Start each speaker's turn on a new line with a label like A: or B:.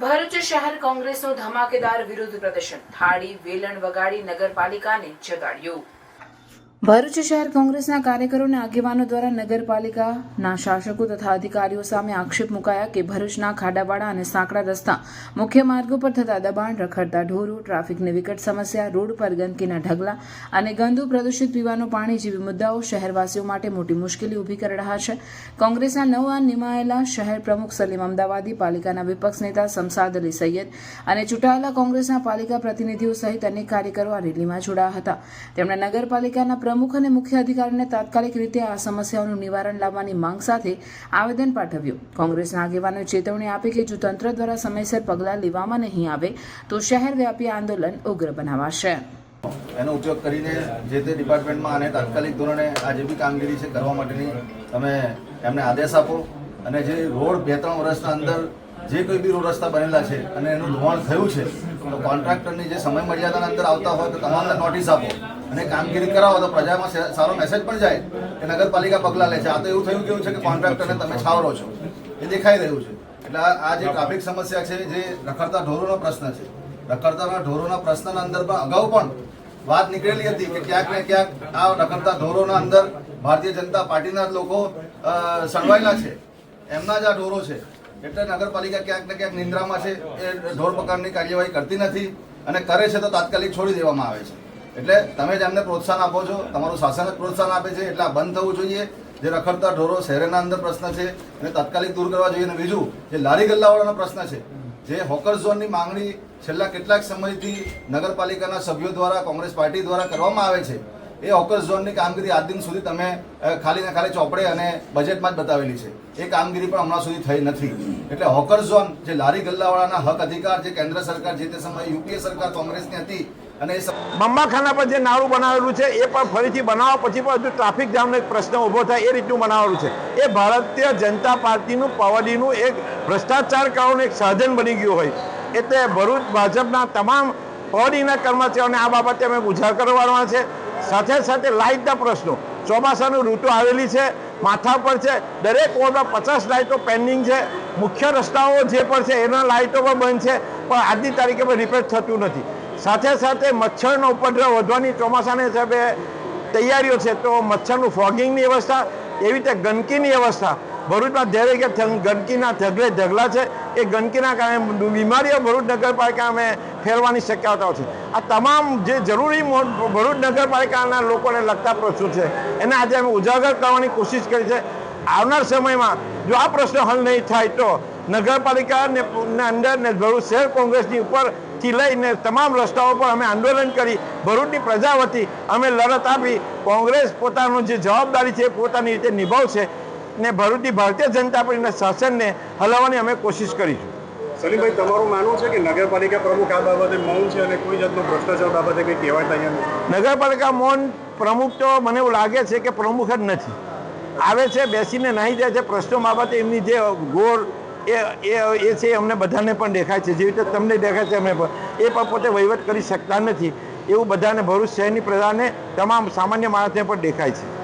A: ભરૂચ શહેર કોંગ્રેસનું ધમાકેદાર વિરોધ પ્રદર્શન. થાળી વેલણ વગાડી નગરપાલિકાને જગાડ્યું. ભરૂચ શહેર કોંગ્રેસના કાર્યકરો અને આગેવાનો દ્વારા નગરપાલિકાના શાસકો તથા અધિકારીઓ સામે આક્ષેપ મુકાયા કે ભરૂચના ખાડાવાડા અને સાંકડા રસ્તા મુખ્ય માર્ગો પર થતા દબાણ, રખડતા ઢોરો, ટ્રાફિકની વિકટ સમસ્યા, રોડ પર ગંદકીના ઢગલા અને ગંદુ પ્રદૂષિત પીવાનું પાણી જેવી મુદ્દાઓ શહેરવાસીઓ માટે મોટી મુશ્કેલી ઊભી કરી રહ્યા છે. કોંગ્રેસના નવા નિમાયેલા શહેર પ્રમુખ સલીમ અમદાવાદી, પાલિકાના વિપક્ષ નેતા સમસાદ અલી સૈયદ અને ચૂંટાયેલા કોંગ્રેસના પાલિકા પ્રતિનિધિઓ સહિત અનેક કાર્યકરો આ રેલીમાં જોડાયા હતા. તેમણે નગરપાલિકાના પ્રમુખ અને મુખ્ય અધિકારીને તાત્કાલિક રીતે આ સમસ્યાઓનું નિવારણ લાવવાની માંગ સાથે આવેદન પાઠવ્યું. કોંગ્રેસના આગેવાનોએ ચેતવણી આપી કે જો તંત્ર દ્વારા સમયસર પગલાં લેવામાં નહીં આવે, તો શહેરવ્યાપી આંદોલન ઉગ્ર બનાવાશે.
B: એનો ઉપયોગ કરીને જે તે ડિપાર્ટમેન્ટમાં અને તાત્કાલિક ધોરણે આ જે બી કામગીરી છે કરવા માટેની તમે એમને આદેશ આપો અને જે રોડ બે ત્રણ વર્ષના અંદર જે કોઈ બી રોડ રસ્તા બનેલા છે અને એનું ધોવાણ થયું છે, તો કોન્ટ્રાક્ટરની જે સમય મર્યાદાના અંદર આવતા હોય તો તમામને નોટિસ આપો. અને કામગીરી કરાવો તો પ્રજામાં સારો મેસેજ પણ જાય કે નગરપાલિકા પગલાં લે છે. આ તો એવું થયું કેવું છે કે કોન્ટ્રાક્ટરને તમે છાવરો છો. એ દેખાઈ રહ્યું છે. એટલે આ જે ટ્રાફિક સમસ્યા છે જે રખડતા ઢોરોનો પ્રશ્ન છે. રખડતાના ઢોરોના પ્રશ્નના અંદર પણ અગાઉ પણ વાત નીકળેલી હતી કે ક્યાંક ને ક્યાંક આ રખડતા ઢોરોના અંદર ભારતીય જનતા પાર્ટીના લોકો અ, સંડવાયેલા છે. એમના જ આ ઢોરો છે. એટલે નગરપાલિકા ક્યાંક ને ક્યાંક નિંદ્રામાં છે. એ ઢોર પ્રકારની કાર્યવાહી કરતી નથી અને કરે છે તો તાત્કાલિક છોડી દેવામાં આવે છે. એટલે તમે જ એમને પ્રોત્સાહન આપો છો, તમારું શાસન જ પ્રોત્સાહન આપે છે, એટલે આ બંધ થવું જોઈએ. જે રખડતા ઢોરો શહેરના અંદર પ્રશ્ન છે, એને તાત્કાલિક દૂર કરવા જોઈએ. અને બીજું, જે લારી ગલ્લાવાળાનો પ્રશ્ન છે, જે હોકર ઝોનની માંગણી છેલ્લા કેટલાક સમયથી નગરપાલિકાના સભ્યો દ્વારા, કોંગ્રેસ પાર્ટી દ્વારા કરવામાં આવે છે એ ઓકસ ઝોનની કામગીરી આજ દિન સુધી તમે ખાલી ને ખાલી ચોપડે અને બજેટમાં જ બતાવેલી છે. એ કામગીરી પણ હમણાં સુધી થઈ નથી. એટલે હોકર ઝોન જે લારી ગલ્લાવાળાના હક અધિકાર જે કેન્દ્ર સરકાર જે તે સમયે યુપીએ સરકાર કોંગ્રેસની હતી અને
C: બંબાખાના પર જે નાળું બનાવેલું છે, એ પણ ફરીથી બનાવવા પછી પણ હજુ ટ્રાફિક જામનો એક પ્રશ્ન ઊભો થાય, એ રીતનું બનાવેલું છે. એ ભારતીય જનતા પાર્ટીનું, પવડીનું એક ભ્રષ્ટાચાર કરવાનું એક સાધન બની ગયું હોય. એટલે ભરૂચ ભાજપના તમામ પવડીના કર્મચારીઓને આ બાબતે અમે ઉજાગર કરવાના છે. સાથે સાથે લાઇટના પ્રશ્નો. ચોમાસાનું ઋતુ આવેલી છે, માથા પર છે. દરેક વોર્ડમાં પચાસ લાઇટો પેન્ડિંગ છે. મુખ્ય રસ્તાઓ જે પણ છે, એના લાઇટો પણ બંધ છે, પણ આજની તારીખે રિપેર થતું નથી. સાથે સાથે મચ્છરનો ઉપદ્રવ વધવાની ચોમાસાના હિસાબે તૈયારીઓ છે, તો મચ્છરનું ફોગિંગની વ્યવસ્થા, એવી રીતે ગંદકીની વ્યવસ્થા. ભરૂચમાં દરેક ગંદકીના ઢગલે ઢગલા છે. એ ગંદકીના કારણે બીમારીઓ ભરૂચ નગરપાલિકા અમે ફેરવાની શક્યતાઓ છે. આ તમામ જે જરૂરી ભરૂચ નગરપાલિકાના લોકોને લગતા પ્રશ્નો છે, એને આજે અમે ઉજાગર કરવાની કોશિશ કરી છે. આવનાર સમયમાં જો આ પ્રશ્ન હલ નહીં થાય તો નગરપાલિકા ને ને અંદર ને ભરૂચ શહેર કોંગ્રેસની ઉપરથી લઈને તમામ રસ્તાઓ પર અમે આંદોલન કરી, ભરૂચની પ્રજા વતી અમે લડત આપી. કોંગ્રેસ પોતાનું જે જવાબદારી છે પોતાની રીતે નિભાવશે. ને ભરૂચની ભારતીય જનતા પાર્ટીના શાસનને હલાવવાની અમે કોશિશ કરીશું.
D: સલીમભાઈ તમારું માનવું છે કે નગરપાલિકા પ્રમુખ આ બાબતે મૌન છે અને કોઈ જાતનો ભ્રષ્ટાચાર બાબતે કંઈ કહેવાય તૈયાર નથી?
C: નગરપાલિકા મૌન પ્રમુખ તો મને એવું લાગે છે કે પ્રમુખ જ નથી. આવે છે બેસીને નાહી જાય છે પ્રશ્નો બાબતે એમની જે ગોળ એ એ એ છે અમને બધાને પણ દેખાય છે. જેવી રીતે તમને દેખાય છે અમે એ પણ પોતે વહીવટ કરી શકતા નથી. એવું બધાને ભરૂચ શહેરની પ્રજાને તમામ સામાન્ય માણસને પણ દેખાય છે.